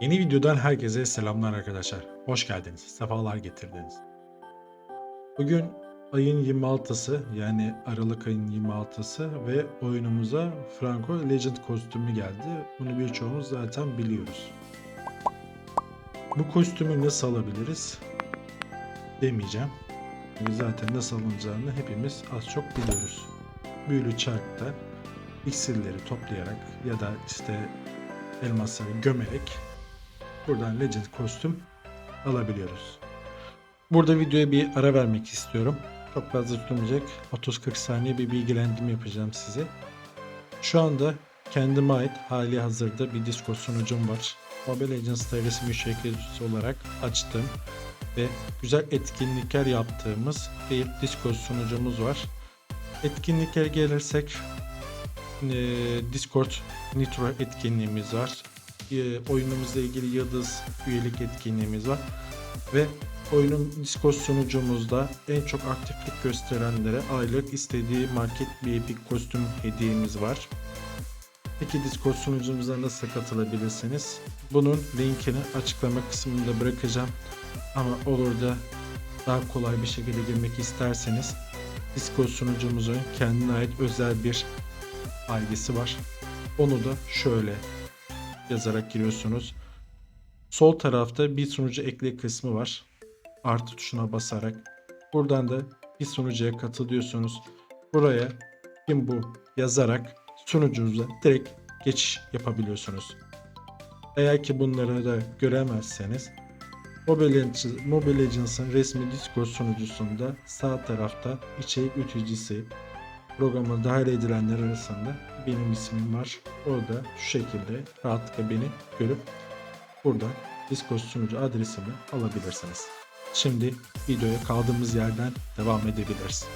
Yeni videodan herkese selamlar arkadaşlar. Hoş geldiniz. Sefalar getirdiniz. Bugün ayın 26'sı yani Aralık ayın 26'sı ve oyunumuza Franco Legend kostümü geldi. Bunu birçoğumuz zaten biliyoruz. Bu kostümü nasıl alabiliriz? Demeyeceğim. Zaten nasıl alınacağını hepimiz az çok biliyoruz. Büyülü çarkta iksirleri toplayarak ya da işte elmasları gömerek buradan Legend kostüm alabiliyoruz. Burada videoya bir ara vermek istiyorum. Çok fazla tutmayacak. 30-40 saniye bir bilgilendirme yapacağım size. Şu anda kendime ait hali hazırda bir Discord sunucum var. Mobile Legends'ta resmi şirketçisi olarak açtım ve güzel etkinlikler yaptığımız bir Discord sunucumuz var. Etkinliklere gelirsek Discord Nitro etkinliğimiz var. Eee, Oyunumuzla ilgili Yıldız üyelik etkinliğimiz var. Ve oyunun Discord sunucumuzda en çok aktiflik gösterenlere aylık istediği market bir epic kostüm hediyemiz var. Peki Discord sunucumuza nasıl katılabilirsiniz? Bunun linkini açıklama kısmında bırakacağım. Ama olur da daha kolay bir şekilde girmek isterseniz Discord sunucumuzun kendine ait özel bir ID'si var. Onu da şöyle yazarak giriyorsunuz. Sol tarafta bir sunucu ekle kısmı var. Artı tuşuna basarak. Buradan da bir sunucuya katılıyorsunuz. Buraya kim bu yazarak sunucunuza direkt geçiş yapabiliyorsunuz. Eğer ki bunları da göremezseniz Mobile Legends, Mobile Legends'ın resmi Discord sunucusunda sağ tarafta içerik üreticisi programa dahil edilenler arasında benim ismim var. Orada şu şekilde rahatlıkla beni görüp buradan Discord sunucu adresimi alabilirsiniz. Şimdi videoya kaldığımız yerden devam edebiliriz.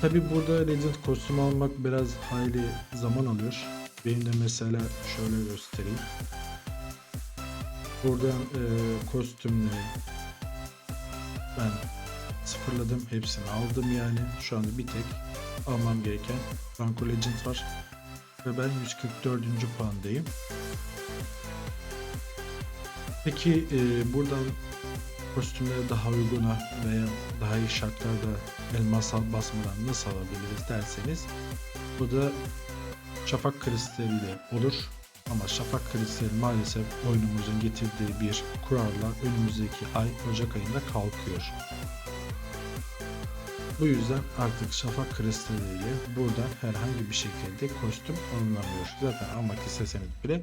Tabi burada Legend kostüm almak biraz hayli zaman alıyor. Benim de mesela şöyle göstereyim. Buradan e, kostümleri ben sıfırladım. Hepsini aldım yani. Şu anda bir tek almam gereken Franco Legend var. Ve ben 144. puandayım. Peki e, buradan kostümleri daha uyguna veya daha iyi şartlarda elmas basmadan nasıl alabiliriz derseniz bu da şafak kristaliyle olur. Ama şafak kristali maalesef oyunumuzun getirdiği bir kuralla önümüzdeki ay Ocak ayında kalkıyor. Bu yüzden artık şafak kristaliyle buradan herhangi bir şekilde kostüm alınamıyor. Zaten almak isteseniz bile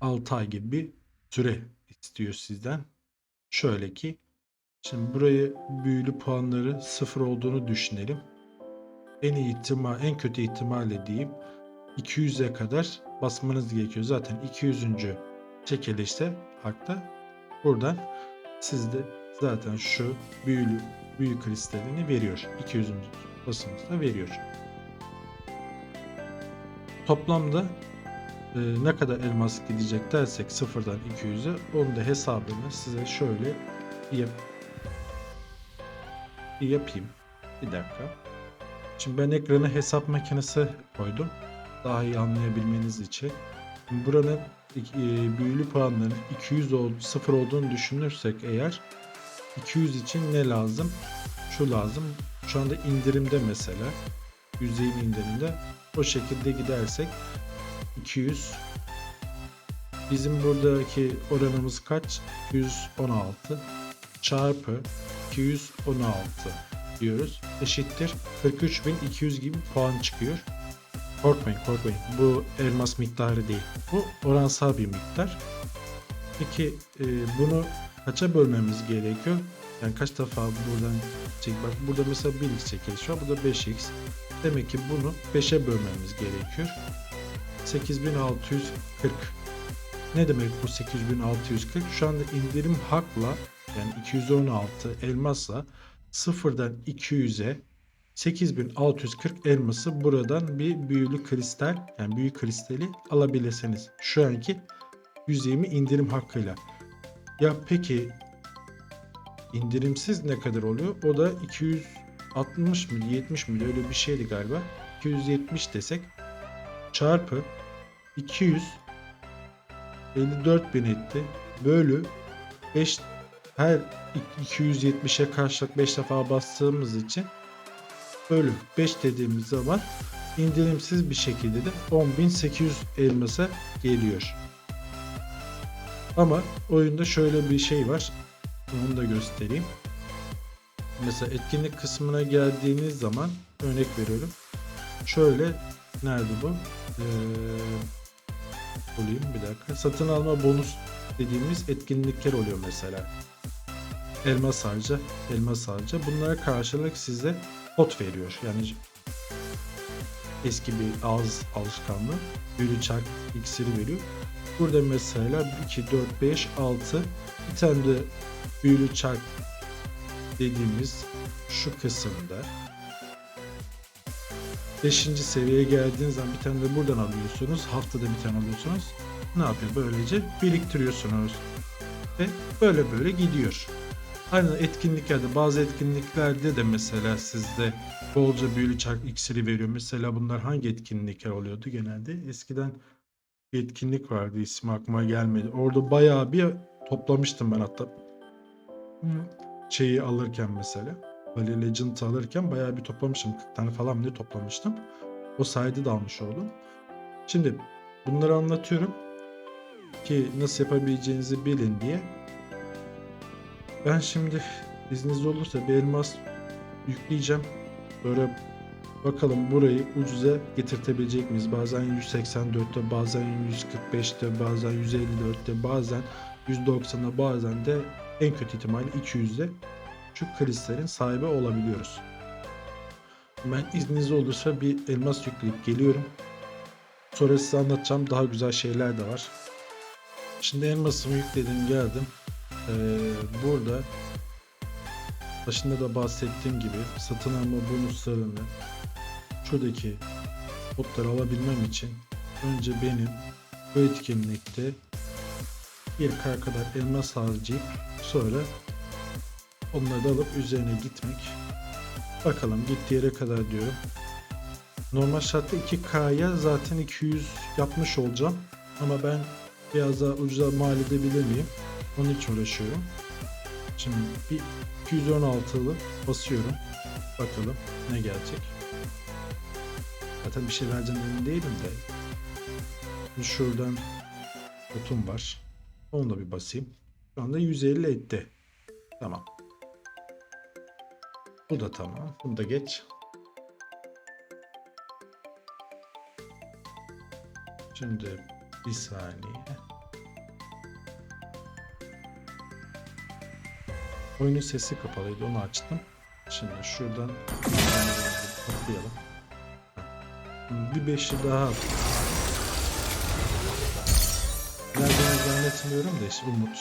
6 ay gibi bir süre istiyor sizden. Şöyle ki şimdi burayı büyülü puanları sıfır olduğunu düşünelim. En iyi ihtimal, en kötü ihtimalle diyeyim 200'e kadar basmanız gerekiyor. Zaten 200. çekilişte hakta buradan sizde zaten şu büyülü büyü kristalini veriyor. 200. basınızda veriyor. Toplamda e, ne kadar elmas gidecek dersek sıfırdan 200'e onun da hesabını size şöyle yap yapayım. Bir dakika. Şimdi ben ekrana hesap makinesi koydum. Daha iyi anlayabilmeniz için. Buranın e, büyülü puanların 200 ol, 0 olduğunu düşünürsek eğer 200 için ne lazım? Şu lazım. Şu anda indirimde mesela. %20 indirimde. O şekilde gidersek 200 Bizim buradaki oranımız kaç? 216 çarpı 216 diyoruz. Eşittir 43.200 gibi puan çıkıyor. Korkmayın korkmayın. Bu elmas miktarı değil. Bu oransal bir miktar. Peki e, bunu kaça bölmemiz gerekiyor? Yani kaç defa buradan çek bak burada mesela 1x çekiliş var. Burada 5x. Demek ki bunu 5'e bölmemiz gerekiyor. 8640. Ne demek bu 8640? Şu anda indirim hakla yani 216 elmasla sıfırdan 200'e 8640 elması buradan bir büyülü kristal yani büyü kristali alabilirsiniz. Şu anki 120 indirim hakkıyla. Ya peki indirimsiz ne kadar oluyor? O da 260 mı 70 mi öyle bir şeydi galiba. 270 desek çarpı 200 54 bin etti. Bölü 5 her 270'e karşılık 5 defa bastığımız için bölü 5 dediğimiz zaman indirimsiz bir şekilde de 10.800 elmasa geliyor. Ama oyunda şöyle bir şey var. Onu da göstereyim. Mesela etkinlik kısmına geldiğiniz zaman örnek veriyorum. Şöyle nerede bu? Ee, bulayım bir dakika. Satın alma bonus dediğimiz etkinlikler oluyor mesela. Elmas harca, elmas harca. Bunlara karşılık size pot veriyor. Yani eski bir ağız alışkanlığı. Büyülü çark iksiri veriyor. Burada mesela 2, 4, 5, 6 bir tane de büyülü çark dediğimiz şu kısımda 5. seviyeye geldiğiniz zaman bir tane de buradan alıyorsunuz. Haftada bir tane alıyorsunuz. Ne yapıyor? Böylece biriktiriyorsunuz. Ve böyle böyle gidiyor. Aynı etkinliklerde bazı etkinliklerde de mesela sizde bolca büyülü çark iksiri veriyor. Mesela bunlar hangi etkinlikler oluyordu genelde? Eskiden bir etkinlik vardı ismi aklıma gelmedi. Orada bayağı bir toplamıştım ben hatta. Şeyi alırken mesela. Valley Legend alırken bayağı bir toplamışım. 40 tane falan diye toplamıştım. O sayede de almış oldum. Şimdi bunları anlatıyorum ki nasıl yapabileceğinizi bilin diye. Ben şimdi izniniz olursa bir elmas yükleyeceğim. Böyle bakalım burayı ucuza getirtebilecek miyiz? Bazen 184'te, bazen 145'te, bazen 154'te, bazen 190'da, bazen de en kötü ihtimalle 200'de şu kristalin sahibi olabiliyoruz. Ben izniniz olursa bir elmas yükleyip geliyorum. Sonra size anlatacağım daha güzel şeyler de var. Şimdi elmasımı yükledim geldim. Ee, burada başında da bahsettiğim gibi satın alma bonuslarını şuradaki botları alabilmem için önce benim bu etkinlikte bir kar kadar elmas harcayıp sonra onları da alıp üzerine gitmek. Bakalım gittiği yere kadar diyorum. Normal şartta 2K'ya zaten 200 yapmış olacağım. Ama ben biraz daha ucuza mal edebilir miyim? Onun için uğraşıyorum. Şimdi bir 216'lı basıyorum. Bakalım ne gelecek. Zaten bir şey vereceğim emin değilim de. Şuradan botum var. Onu da bir basayım. Şu anda 150 etti. Tamam. Bu da tamam. Bunu da geç. Şimdi bir saniye. Oyunun sesi kapalıydı onu açtım. Şimdi şuradan atlayalım. Bir beşli daha Nereden zannetmiyorum da işte umut.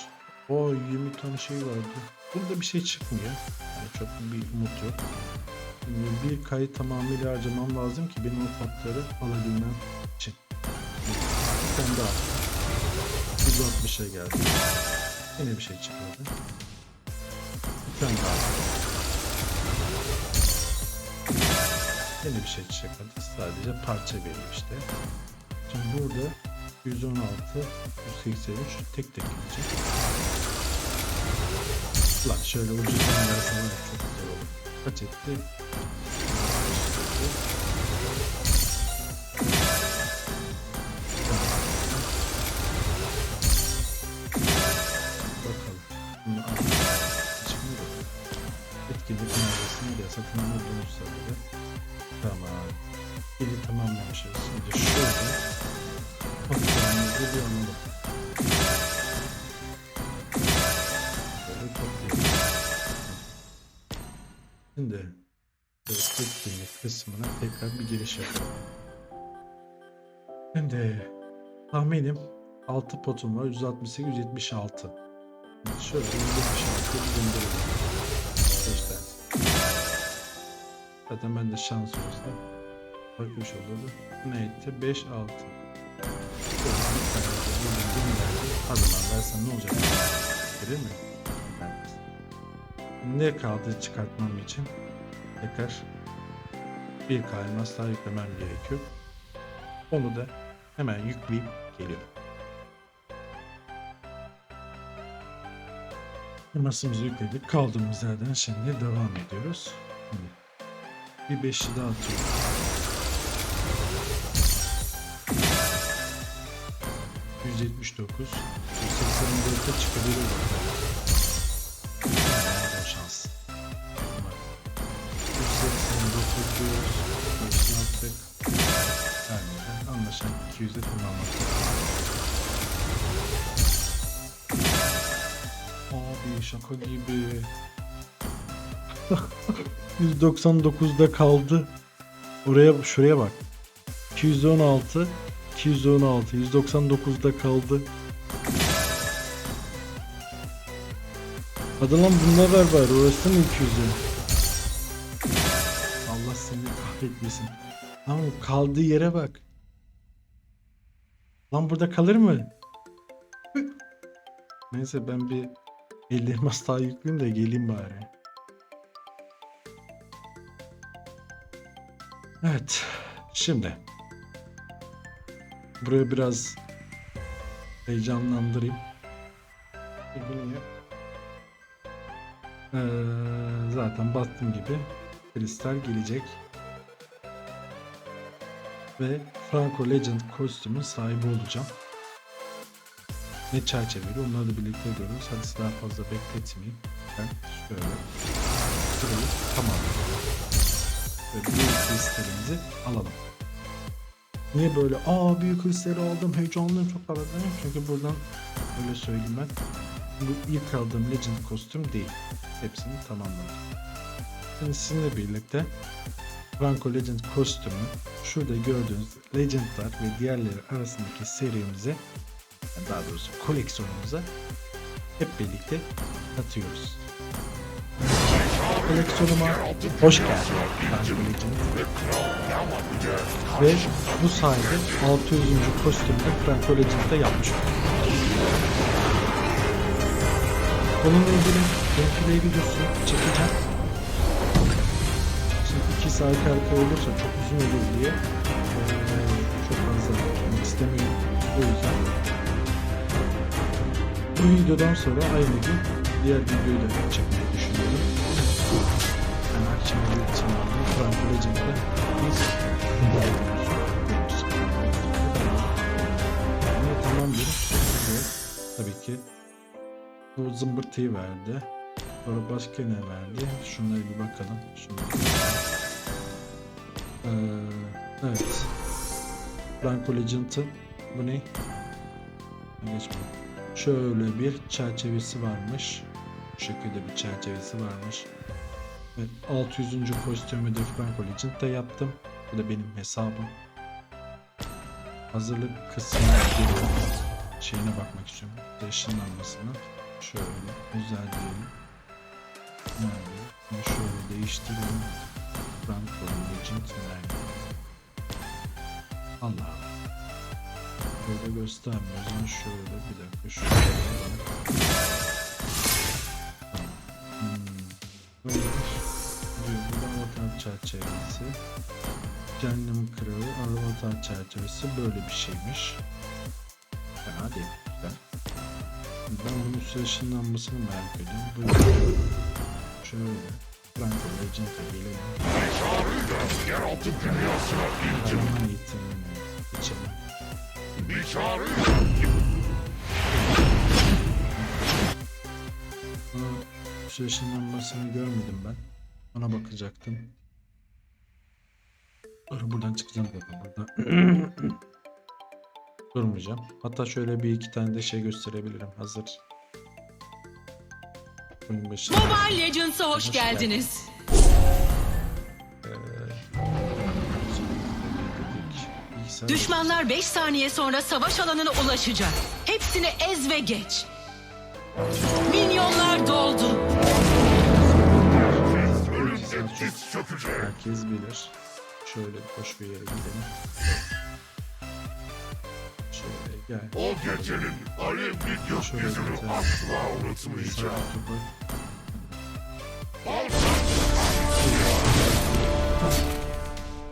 O 20 tane şey vardı. Burada bir şey çıkmıyor. Yani çok bir umut yok. Bir kayıt tamamıyla harcamam lazım ki benim o patları alabilmem için. Bir tane daha. 160'a geldi. Yine bir şey çıkmadı. Bir tane daha. Yine bir şey çıkmadı. Sadece parça veriyor işte. Şimdi burada 116, 183 tek tek gidecek. Lan şöyle var ya, çok güzel olur. Kaç etti? Şimdi etkinlik kısmına tekrar bir giriş yapalım. Şimdi tahminim 6 potum var. 168, 176. Şimdi şöyle 176 bir gönderelim. 5 tane. Zaten ben de şans olsa bakmış olurdu. Ne etti? 5, 6. Hadi lan versen ne olacak? Gelir mi? Ne kaldı çıkartmam için? Tekrar bir elmas daha yüklemem gerekiyor. Onu da hemen yükleyip geliyorum. Elmasımızı yükledik. Kaldığımız yerden şimdi devam ediyoruz. Bir beşli daha atıyorum. %79 184'e çıkabilir bakalım. 189 diyoruz. Beşli attık. Vermedi. Anlaşan 200'e tamamladık. Abi şaka gibi. 199'da kaldı. Oraya şuraya bak. 216 216 199'da kaldı. Hadi lan bununla ver bari orası mı 200'e? Kahretmesin. Lan kaldığı yere bak. Lan burada kalır mı? Neyse ben bir 50 elmas daha de geleyim bari. Evet. Şimdi. Buraya biraz heyecanlandırayım. Ee, zaten baktığım gibi kristal gelecek. Ve Franco Legend kostümün sahibi olacağım. Ne çerçeveli onları da birlikte görürüz. Hadi daha fazla bekletmeyeyim. Ben şöyle şurayı tamamlayalım. Ve büyük kristalimizi alalım. Niye böyle aa büyük kristali aldım heyecanlıyım çok fazla çünkü buradan öyle söyleyeyim ben bu ilk aldığım Legend kostüm değil. Hepsini tamamladım. Şimdi sizinle birlikte Franco Legend kostümü şurada gördüğünüz Legend'lar ve diğerleri arasındaki serimize daha doğrusu koleksiyonumuza hep birlikte katıyoruz. Koleksiyonuma hoş geldin Franco Legend. Ve bu sayede 600. kostümde Franco Legend'da yapmış oldum. Bununla ilgili gameplay videosu çekeceğim. 2 saat arka olursa çok uzun olur diye çok fazla yapmak istemiyorum. O yüzden bu videodan sonra aynı gün diğer videoyu da çekmeyi düşünüyorum. Yani akşam bir. Franco Legend'de biz Ama tamam dedim. Ve tabii ki bu zımbırtıyı verdi. Sonra başka ne verdi? Şunlara bir bakalım. Şunlara. Ee, evet. Franco Legend'ın bu ne? Geçme. Şöyle bir çerçevesi varmış. Bu şekilde bir çerçevesi varmış. Evet, 600. kostümü de Franco Legend'da yaptım. Bu da benim hesabım. Hazırlık kısmına giriyorum. Şeyine bakmak istiyorum. Işınlanmasına. Şöyle güzel diyelim. Bunu şöyle değiştirelim. Legend nerede? Allah. Böyle göstermiyor. Zaman şöyle bir dakika şöyle. Tamam. Hmm. Böyle diyor. Burada avatar çerçevesi. Cehennem kralı avatar çerçevesi böyle bir şeymiş. Fena değil. Güzel. Ben bunun süre ışınlanmasını merak ediyorum. Böyle şöyle Franco Legend'a gelelim. Yeraltı dünyasına Kahraman eğitimini geçelim. bir çağrı. Bunun süre ışınlanmasını görmedim ben. Ona bakacaktım. Sonra buradan çıkacağım zaten burada. Durmayacağım. Hatta şöyle bir iki tane de şey gösterebilirim. Hazır. Mobile Legends'a hoş geldiniz. Bilgisayar- Düşmanlar 5 saniye sonra savaş alanına ulaşacak. Hepsini ez ve geç. Minyonlar doldu. Herkes bilir. Şöyle boş bir yere gidelim. Gel. O gecenin alevli gökyüzünü asla unutmayacağım.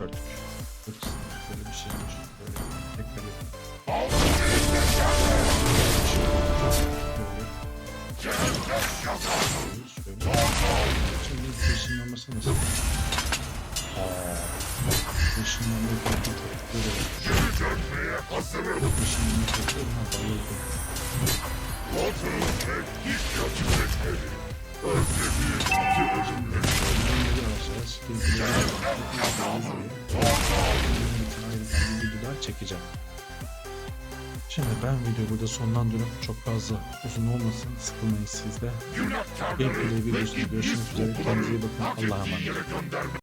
yapsın. Böyle bir şey var. Böyle tekrar. Şimdi ışınlanması nasıl? Aa, olmuş. Geri dönmeye hazırım. Işınlanmayı fark ettik. Ha, bayıldım. Bir çekeceğim. Şimdi ben videoyu burada sonlandırıyorum. Çok fazla uzun olmasın. Sıkılmayın siz de. Günahkarları Gameplay ve videosunda görüşmek üzere. Kendinize iyi bakın. Allah'a emanet.